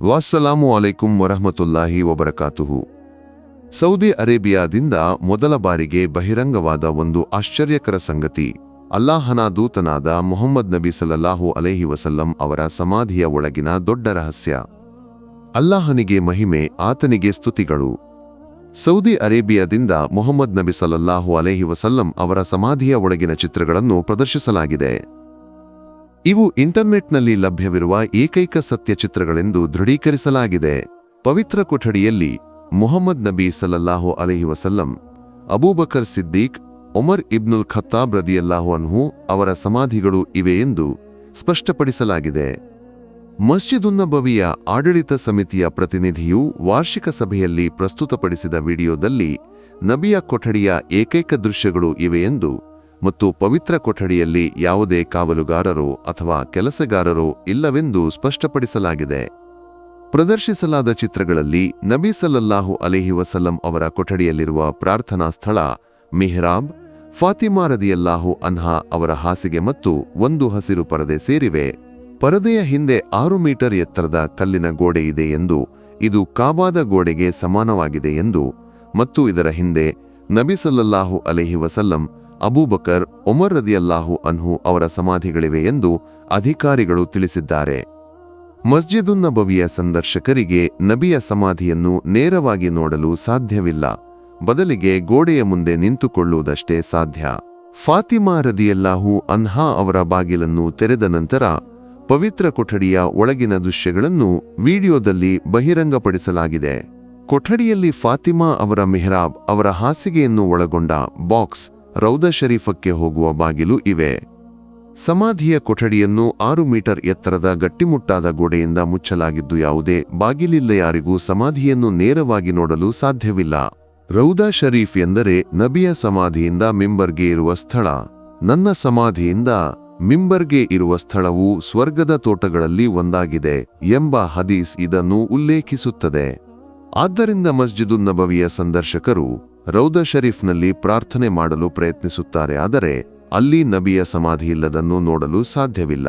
ವಾಸ್ಸಲಾಮು ಅಲೈಕುಂ ವರಹಮತುಲ್ಲಾಹಿ ವಬರಕಾತುಹು. Saudi ಅರೇಬಿಯಾದಿಂದ ಮೊದಲ ಬಾರಿಗೆ ಬಹಿರಂಗವಾದ ಒಂದು ಆಶ್ಚರ್ಯಕರ ಸಂಗತಿ. ಅಲ್ಲಾಹನ ದೂತನಾದ ಮೊಹಮ್ಮದ್ ನಬಿ ಸಲಲ್ಲಾಹು ಅಲೈಹಿ ವಸಲ್ಲಂ ಅವರ ಸಮಾಧಿಯ ಒಳಗಿನ ದೊಡ್ಡ ರಹಸ್ಯ. ಅಲ್ಲಾಹನಿಗೆ ಮಹಿಮೆ, ಆತನಿಗೆ ಸ್ತುತಿಗಳು. ಸೌದಿ ಅರೇಬಿಯಾದಿಂದ ಮೊಹಮ್ಮದ್ ನಬಿ ಸಲಲ್ಲಾಹು ಅಲೈಹಿ ವಸಲ್ಲಂ ಅವರ ಸಮಾಧಿಯ ಒಳಗಿನ ಚಿತ್ರಗಳನ್ನು ಪ್ರದರ್ಶಿಸಲಾಗಿದೆ. ಇವು ಇಂಟರ್ನೆಟ್ನಲ್ಲಿ ಲಭ್ಯವಿರುವ ಏಕೈಕ ಸತ್ಯ ಚಿತ್ರಗಳೆಂದು ದೃಢೀಕರಿಸಲಾಗಿದೆ. ಪವಿತ್ರ ಕೊಠಡಿಯಲ್ಲಿ ಮೊಹಮ್ಮದ್ ನಬಿ ಸಲಲ್ಲಾಹು ಅಲಹಿ ವಸಲ್ಲಂ, ಅಬೂಬಕರ್ ಸಿದ್ದೀಕ್, ಒಮರ್ ಇಬ್ನುಲ್ ಖತ್ತಾಬ್ ರದಿಯಲ್ಲಾಹು ಅನ್ಹು ಅವರ ಸಮಾಧಿಗಳು ಇವೆ ಎಂದು ಸ್ಪಷ್ಟಪಡಿಸಲಾಗಿದೆ. ಮಸ್ಜಿದುನ್ನಬವಿಯ ಆಡಳಿತ ಸಮಿತಿಯ ಪ್ರತಿನಿಧಿಯು ವಾರ್ಷಿಕ ಸಭೆಯಲ್ಲಿ ಪ್ರಸ್ತುತಪಡಿಸಿದ ವಿಡಿಯೋದಲ್ಲಿ ನಬಿಯ ಕೊಠಡಿಯ ಏಕೈಕ ದೃಶ್ಯಗಳು ಇವೆ ಎಂದು ಮತ್ತು ಪವಿತ್ರ ಕೊಠಡಿಯಲ್ಲಿ ಯಾವುದೇ ಕಾವಲುಗಾರರು ಅಥವಾ ಕೆಲಸಗಾರರು ಇಲ್ಲವೆಂದು ಸ್ಪಷ್ಟಪಡಿಸಲಾಗಿದೆ. ಪ್ರದರ್ಶಿಸಲಾದ ಚಿತ್ರಗಳಲ್ಲಿ ನಬಿ ಸಲ್ಲಲ್ಲಾಹು ಅಲಿಹಿ ವಸಲ್ಲಂ ಅವರ ಕೊಠಡಿಯಲ್ಲಿರುವ ಪ್ರಾರ್ಥನಾ ಸ್ಥಳ, ಮಿಹ್ರಾಬ್, ಫಾತಿಮಾ ರದಿಯಲ್ಲಾಹು ಅನ್ಹಾ ಅವರ ಹಾಸಿಗೆ ಮತ್ತು ಒಂದು ಹಸಿರು ಪರದೆ ಸೇರಿವೆ. ಪರದೆಯ ಹಿಂದೆ ಆರು ಮೀಟರ್ ಎತ್ತರದ ಕಲ್ಲಿನ ಗೋಡೆ ಇದೆ ಎಂದು, ಇದು ಕಾಬಾದ ಗೋಡೆಗೆ ಸಮಾನವಾಗಿದೆ ಎಂದು ಮತ್ತು ಇದರ ಹಿಂದೆ ನಬಿ ಸಲ್ಲಲ್ಲಾಹು ಅಲಿಹಿ ವಸಲ್ಲಂ ಅಬೂಬಕರ್ ಒಮರ್ ರದಿಯಲ್ಲಾಹು ಅನ್ಹು ಅವರ ಸಮಾಧಿಗಳಿವೆ ಎಂದು ಅಧಿಕಾರಿಗಳು ತಿಳಿಸಿದ್ದಾರೆ. ಮಸ್ಜಿದುನ್ನಬವಿಯ ಸಂದರ್ಶಕರಿಗೆ ನಬಿಯ ಸಮಾಧಿಯನ್ನು ನೇರವಾಗಿ ನೋಡಲು ಸಾಧ್ಯವಿಲ್ಲ. ಬದಲಿಗೆ ಗೋಡೆಯ ಮುಂದೆ ನಿಂತುಕೊಳ್ಳುವುದಷ್ಟೇ ಸಾಧ್ಯ. ಫಾತಿಮಾ ರದಿಯಲ್ಲಾಹು ಅನ್ಹಾ ಅವರ ಬಾಗಿಲನ್ನು ತೆರೆದ ನಂತರ ಪವಿತ್ರ ಕೊಠಡಿಯ ಒಳಗಿನ ದೃಶ್ಯಗಳನ್ನು ವಿಡಿಯೋದಲ್ಲಿ ಬಹಿರಂಗಪಡಿಸಲಾಗಿದೆ. ಕೊಠಡಿಯಲ್ಲಿ ಫಾತಿಮಾ ಅವರ ಮೆಹ್ರಾಬ್ ಅವರ ಹಾಸಿಗೆಯನ್ನು ಒಳಗೊಂಡ ಬಾಕ್ಸ್ ರೌದ ಶರೀಫಕ್ಕೆ ಹೋಗುವ ಬಾಗಿಲು ಇವೆ. ಸಮಾಧಿಯ ಕೊಠಡಿಯನ್ನು ಆರು ಮೀಟರ್ ಎತ್ತರದ ಗಟ್ಟಿಮುಟ್ಟಾದ ಗೋಡೆಯಿಂದ ಮುಚ್ಚಲಾಗಿದ್ದು ಯಾವುದೇ ಬಾಗಿಲಿಲ್ಲ ಯಾರಿಗೂ ಸಮಾಧಿಯನ್ನು ನೇರವಾಗಿ ನೋಡಲು ಸಾಧ್ಯವಿಲ್ಲ. ರೌದಾ ಶರೀಫ್ ಎಂದರೆ ನಬಿಯ ಸಮಾಧಿಯಿಂದ ಮಿಂಬರ್ಗೆ ಇರುವ ಸ್ಥಳ. ನನ್ನ ಸಮಾಧಿಯಿಂದ ಮಿಂಬರ್ಗೆ ಇರುವ ಸ್ಥಳವು ಸ್ವರ್ಗದ ತೋಟಗಳಲ್ಲಿ ಒಂದಾಗಿದೆ ಎಂಬ ಹದೀಸ್ ಇದನ್ನು ಉಲ್ಲೇಖಿಸುತ್ತದೆ. ಆದ್ದರಿಂದ ಮಸ್ಜಿದು ನಬವಿಯ ಸಂದರ್ಶಕರು ರೌದ ಶರೀಫ್ನಲ್ಲಿ ಪ್ರಾರ್ಥನೆ ಮಾಡಲು ಪ್ರಯತ್ನಿಸುತ್ತಾರೆ, ಆದರೆ ಅಲ್ಲಿ ನಬಿಯ ಸಮಾಧಿಯಿಲ್ಲದನ್ನು ನೋಡಲು ಸಾಧ್ಯವಿಲ್ಲ.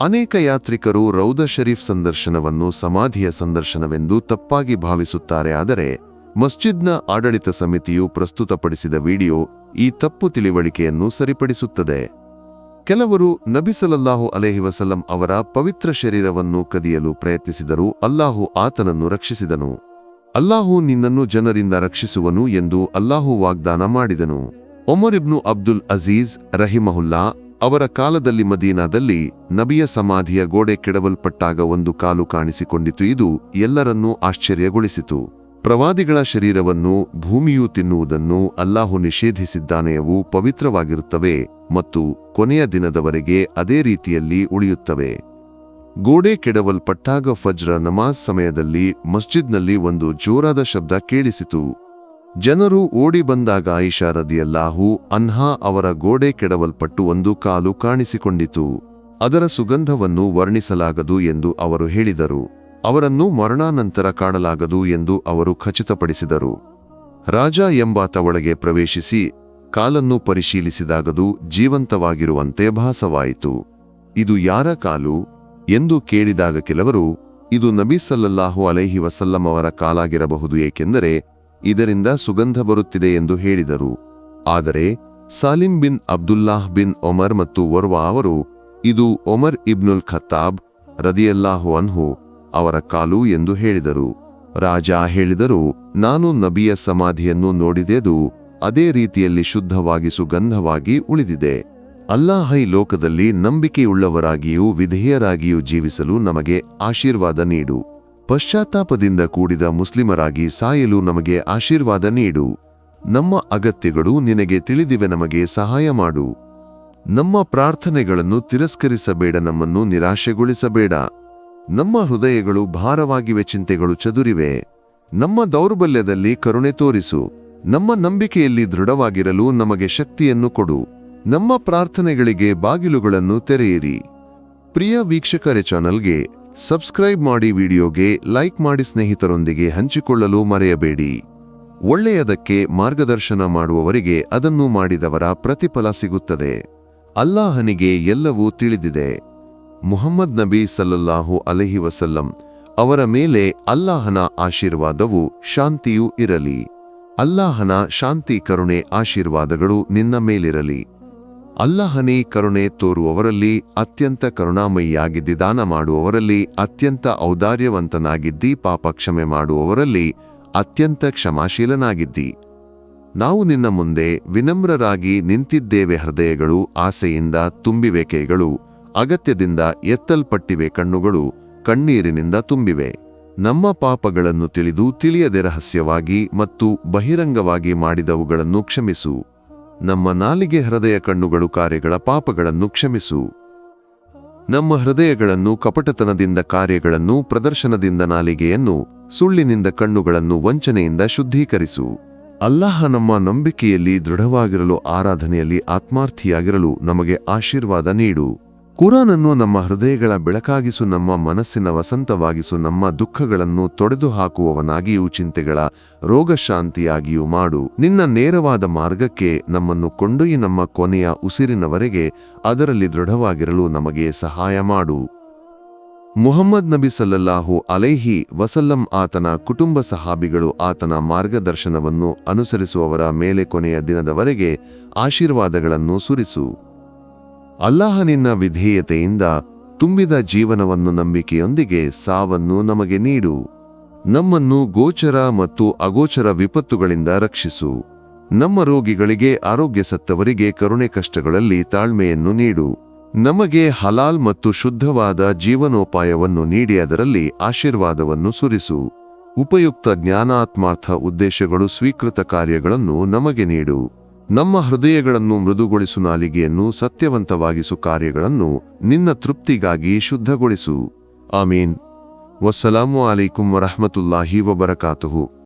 ಅನೇಕ ಯಾತ್ರಿಕರು ರೌದ ಶರೀಫ್ ಸಂದರ್ಶನವನ್ನು ಸಮಾಧಿಯ ಸಂದರ್ಶನವೆಂದು ತಪ್ಪಾಗಿ ಭಾವಿಸುತ್ತಾರೆ, ಆದರೆ ಮಸ್ಜಿದ್ನ ಆಡಳಿತ ಸಮಿತಿಯು ಪ್ರಸ್ತುತಪಡಿಸಿದ ವಿಡಿಯೋ ಈ ತಪ್ಪು ತಿಳಿವಳಿಕೆಯನ್ನು ಸರಿಪಡಿಸುತ್ತದೆ. ಕೆಲವರು ನಬಿಸಲಲ್ಲಾಹು ಸಲಲ್ಲಾಹು ಅಲೆಹಿ ವಸಲ್ಲಂ ಅವರ ಪವಿತ್ರ ಶರೀರವನ್ನು ಕದಿಯಲು ಪ್ರಯತ್ನಿಸಿದರೂ ಅಲ್ಲಾಹು ಆತನನ್ನು ರಕ್ಷಿಸಿದನು. ಅಲ್ಲಾಹು ನಿನ್ನನ್ನು ಜನರಿಂದ ರಕ್ಷಿಸುವನು ಎಂದು ಅಲ್ಲಾಹು ವಾಗ್ದಾನ ಮಾಡಿದನು. ಒಮರ್ ಇಬ್ನು ಅಬ್ದುಲ್ ಅಜೀಜ್ ರಹಿಮಹುಲ್ಲಾ ಅವರ ಕಾಲದಲ್ಲಿ ಮದೀನಾದಲ್ಲಿ ನಬಿಯ ಸಮಾಧಿಯ ಗೋಡೆ ಕೆಡವಲ್ಪಟ್ಟಾಗ ಒಂದು ಕಾಲು ಕಾಣಿಸಿಕೊಂಡಿತು. ಇದು ಎಲ್ಲರನ್ನೂ ಆಶ್ಚರ್ಯಗೊಳಿಸಿತು. ಪ್ರವಾದಿಗಳ ಶರೀರವನ್ನು ಭೂಮಿಯು ತಿನ್ನುವುದನ್ನು ಅಲ್ಲಾಹು ನಿಷೇಧಿಸಿದ್ದಾನೆಯವು ಪವಿತ್ರವಾಗಿರುತ್ತವೆ ಮತ್ತು ಕೊನೆಯ ದಿನದವರೆಗೆ ಅದೇ ರೀತಿಯಲ್ಲಿ ಉಳಿಯುತ್ತವೆ. ಗೋಡೆ ಕೆಡವಲ್ಪಟ್ಟಾಗ ಫಜ್ರ ನಮಾಜ್ ಸಮಯದಲ್ಲಿ ಮಸ್ಜಿದ್ನಲ್ಲಿ ಒಂದು ಜೋರಾದ ಶಬ್ದ ಕೇಳಿಸಿತು. ಜನರು ಓಡಿ ಬಂದಾಗ ಆಯಿಷಾ ರದಿಯಲ್ಲಾಹು ಅನ್ಹಾ ಅವರ ಗೋಡೆ ಕೆಡವಲ್ಪಟ್ಟು ಒಂದು ಕಾಲು ಕಾಣಿಸಿಕೊಂಡಿತು. ಅದರ ಸುಗಂಧವನ್ನು ವರ್ಣಿಸಲಾಗದು ಎಂದು ಅವರು ಹೇಳಿದರು. ಅವರನ್ನು ಮರಣಾನಂತರ ಕಾಣಲಾಗದು ಎಂದು ಅವರು ಖಚಿತಪಡಿಸಿದರು. ರಾಜ ಎಂಬಾತ ಒಳಗೆ ಪ್ರವೇಶಿಸಿ ಕಾಲನ್ನು ಪರಿಶೀಲಿಸಿದಾಗದು ಜೀವಂತವಾಗಿರುವಂತೆ ಭಾಸವಾಯಿತು. ಇದು ಯಾರ ಕಾಲು? ಎಂದು ಕೇಳಿದಾಗ ಕೆಲವರು, ಇದು ನಬಿ ಅಲೈಹಿ ವಸಲ್ಲಂ ಅವರ ಕಾಲಾಗಿರಬಹುದು, ಏಕೆಂದರೆ ಇದರಿಂದ ಸುಗಂಧ ಬರುತ್ತಿದೆ ಎಂದು ಹೇಳಿದರು. ಆದರೆ Salim bin Abdullah bin Omar ಮತ್ತು ವರ್ವಾ ಅವರು, ಇದು ಒಮರ್ ಇಬ್ನುಲ್ ಖತ್ತಾಬ್ ರದಿಯಲ್ಲಾಹು ಅನ್ಹು ಅವರ ಕಾಲು ಎಂದು ಹೇಳಿದರು. ರಾಜ ಹೇಳಿದರು, ನಾನು ನಬಿಯ ಸಮಾಧಿಯನ್ನು ನೋಡಿದೆದು ಅದೇ ರೀತಿಯಲ್ಲಿ ಶುದ್ಧವಾಗಿ ಸುಗಂಧವಾಗಿ ಉಳಿದಿದೆ. ಅಲ್ಲಾಹ ಲೋಕದಲ್ಲಿ ನಂಬಿಕೆಯುಳ್ಳವರಾಗಿಯೂ ವಿಧೇಯರಾಗಿಯೂ ಜೀವಿಸಲು ನಮಗೆ ಆಶೀರ್ವಾದ ನೀಡು. ಪಶ್ಚಾತ್ತಾಪದಿಂದ ಕೂಡಿದ ಮುಸ್ಲಿಮರಾಗಿ ಸಾಯಲು ನಮಗೆ ಆಶೀರ್ವಾದ ನೀಡು. ನಮ್ಮ ಅಗತ್ಯಗಳು ನಿನಗೆ ತಿಳಿದಿವೆ ನಮಗೆ ಸಹಾಯ ಮಾಡು. ನಮ್ಮ ಪ್ರಾರ್ಥನೆಗಳನ್ನು ತಿರಸ್ಕರಿಸಬೇಡ, ನಮ್ಮನ್ನು ನಿರಾಶೆಗೊಳಿಸಬೇಡ. ನಮ್ಮ ಹೃದಯಗಳು ಭಾರವಾಗಿವೆ, ಚಿಂತೆಗಳು ಚದುರಿವೆ. ನಮ್ಮ ದೌರ್ಬಲ್ಯದಲ್ಲಿ ಕರುಣೆ ತೋರಿಸು. ನಮ್ಮ ನಂಬಿಕೆಯಲ್ಲಿ ದೃಢವಾಗಿರಲು ನಮಗೆ ಶಕ್ತಿಯನ್ನು ಕೊಡು. ನಮ್ಮ ಪ್ರಾರ್ಥನೆಗಳಿಗೆ ಬಾಗಿಲುಗಳನ್ನು ತೆರೆಯಿರಿ. ಪ್ರಿಯ ವೀಕ್ಷಕರೇ ಚಾನಲ್ಗೆ ಸಬ್ಸ್ಕ್ರೈಬ್ ಮಾಡಿ ವಿಡಿಯೋಗೆ ಲೈಕ್ ಮಾಡಿ ಸ್ನೇಹಿತರೊಂದಿಗೆ ಹಂಚಿಕೊಳ್ಳಲು ಮರೆಯಬೇಡಿ. ಒಳ್ಳೆಯದಕ್ಕೆ ಮಾರ್ಗದರ್ಶನ ಮಾಡುವವರಿಗೆ ಅದನ್ನು ಮಾಡಿದವರ ಪ್ರತಿಫಲ ಸಿಗುತ್ತದೆ. ಅಲ್ಲಾಹನಿಗೆ ಎಲ್ಲವೂ ತಿಳಿದಿದೆ. ಮುಹಮ್ಮದ್ ನಬಿ ಸಲ್ಲಲ್ಲಾಹು ಅಲಹಿ ವಸಲ್ಲಂ ಅವರ ಮೇಲೆ ಅಲ್ಲಾಹನ ಆಶೀರ್ವಾದವು ಶಾಂತಿಯೂ ಇರಲಿ. ಅಲ್ಲಾಹನ ಶಾಂತಿ, ಕರುಣೆ, ಆಶೀರ್ವಾದಗಳು ನಿನ್ನ ಮೇಲಿರಲಿ. ಅಲ್ಲಾಹನೇ ಕರುಣೆ ತೋರುವವರಲ್ಲಿ ಅತ್ಯಂತ ಕರುಣಾಮಯಿಯಾಗಿದ್ದಿ ದಾನ ಮಾಡುವವರಲ್ಲಿ ಅತ್ಯಂತ ಔದಾರ್ಯವಂತನಾಗಿದ್ದಿ ಪಾಪ ಕ್ಷಮೆ ಮಾಡುವವರಲ್ಲಿ ಅತ್ಯಂತ ಕ್ಷಮಾಶೀಲನಾಗಿದ್ದಿ. ನಾವು ನಿನ್ನ ಮುಂದೆ ವಿನಮ್ರರಾಗಿ ನಿಂತಿದ್ದೇವೆ ಹೃದಯಗಳು, ಆಸೆಯಿಂದ ತುಂಬಿವೆ ಕೈಗಳು ಅಗತ್ಯದಿಂದ ಎತ್ತಲ್ಪಟ್ಟಿವೆ ಕಣ್ಣುಗಳು, ಕಣ್ಣೀರಿನಿಂದ ತುಂಬಿವೆ. ನಮ್ಮ ಪಾಪಗಳನ್ನು ತಿಳಿದು ತಿಳಿಯದೆ ರಹಸ್ಯವಾಗಿ ಮತ್ತು ಬಹಿರಂಗವಾಗಿ ಮಾಡಿದವುಗಳನ್ನು ಕ್ಷಮಿಸು. ನಮ್ಮ ನಾಲಿಗೆ ಹೃದಯ ಕಣ್ಣುಗಳು ಕಾರ್ಯಗಳ ಪಾಪಗಳನ್ನು ಕ್ಷಮಿಸು. ನಮ್ಮ ಹೃದಯಗಳನ್ನು ಕಪಟತನದಿಂದ ಕಾರ್ಯಗಳನ್ನು ಪ್ರದರ್ಶನದಿಂದ ನಾಲಿಗೆಯನ್ನು ಸುಳ್ಳಿನಿಂದ ಕಣ್ಣುಗಳನ್ನು ವಂಚನೆಯಿಂದ ಶುದ್ಧೀಕರಿಸು. ಅಲ್ಲಾಹ ನಮ್ಮ ನಂಬಿಕೆಯಲ್ಲಿ ದೃಢವಾಗಿರಲು ಆರಾಧನೆಯಲ್ಲಿ ಆತ್ಮಾರ್ಥಿಯಾಗಿರಲು ನಮಗೆ ಆಶೀರ್ವಾದ ನೀಡು. ಕುರಾನನ್ನು ನಮ್ಮ ಹೃದಯಗಳ ಬೆಳಕಾಗಿಸು, ನಮ್ಮ ಮನಸ್ಸಿನ ವಸಂತವಾಗಿಸು, ನಮ್ಮ ದುಃಖಗಳನ್ನು ತೊಡೆದು ಹಾಕುವವನಾಗಿಯೂ ಚಿಂತೆಗಳ ರೋಗಶಾಂತಿಯಾಗಿಯೂ ಮಾಡು. ನಿನ್ನ ನೇರವಾದ ಮಾರ್ಗಕ್ಕೆ ನಮ್ಮನ್ನು ಕೊಂಡೊಯ್ಯಿ, ನಮ್ಮ ಕೊನೆಯ ಉಸಿರಿನವರೆಗೆ ಅದರಲ್ಲಿ ದೃಢವಾಗಿರಲು ನಮಗೆ ಸಹಾಯ ಮಾಡು. ಮುಹಮ್ಮದ್ ನಬಿ ಸಲ್ಲಲ್ಲಾಹು ಅಲೈಹಿ ವಸಲ್ಲಂ ಆತನ ಕುಟುಂಬ ಸಹಾಬಿಗಳು ಆತನ ಮಾರ್ಗದರ್ಶನವನ್ನು ಅನುಸರಿಸುವವರ ಮೇಲೆ ಕೊನೆಯ ದಿನದವರೆಗೆ ಆಶೀರ್ವಾದಗಳನ್ನು ಸುರಿಸು. ಅಲ್ಲಾಹ ನಿನ್ನ ವಿಧೇಯತೆಯಿಂದ ತುಂಬಿದ ಜೀವನವನ್ನು ನಂಬಿಕೆಯೊಂದಿಗೆ ಸಾವನ್ನು ನಮಗೆ ನೀಡು. ನಮ್ಮನ್ನು ಗೋಚರ ಮತ್ತು ಅಗೋಚರ ವಿಪತ್ತುಗಳಿಂದ ರಕ್ಷಿಸು. ನಮ್ಮ ರೋಗಿಗಳಿಗೆ ಆರೋಗ್ಯ ಸತ್ತವರಿಗೆ ಕರುಣೆ ಕಷ್ಟಗಳಲ್ಲಿ ತಾಳ್ಮೆಯನ್ನು ನೀಡು. ನಮಗೆ ಹಲಾಲ್ ಮತ್ತು ಶುದ್ಧವಾದ ಜೀವನೋಪಾಯವನ್ನು ನೀಡಿ ಅದರಲ್ಲಿ ಆಶೀರ್ವಾದವನ್ನು ಸುರಿಸು. ಉಪಯುಕ್ತ ಜ್ಞಾನಾತ್ಮಾರ್ಥ ಉದ್ದೇಶಗಳು ಸ್ವೀಕೃತ ಕಾರ್ಯಗಳನ್ನು ನಮಗೆ ನೀಡು. ನಮ್ಮ ಹೃದಯಗಳನ್ನು ಮೃದುಗೊಳಿಸು ನಾಲಿಗೆಯನ್ನು ಸತ್ಯವಂತವಾಗಿಸು ಕಾರ್ಯಗಳನ್ನು ನಿನ್ನ ತೃಪ್ತಿಗಾಗಿ ಶುದ್ಧಗೊಳಿಸು. ಆಮೀನ್. ವಸ್ಸಲಾಮು ಅಲೈಕುಂ ವರಹಮತುಲ್ಲಾಹಿ ವಬರಕಾತುಹು.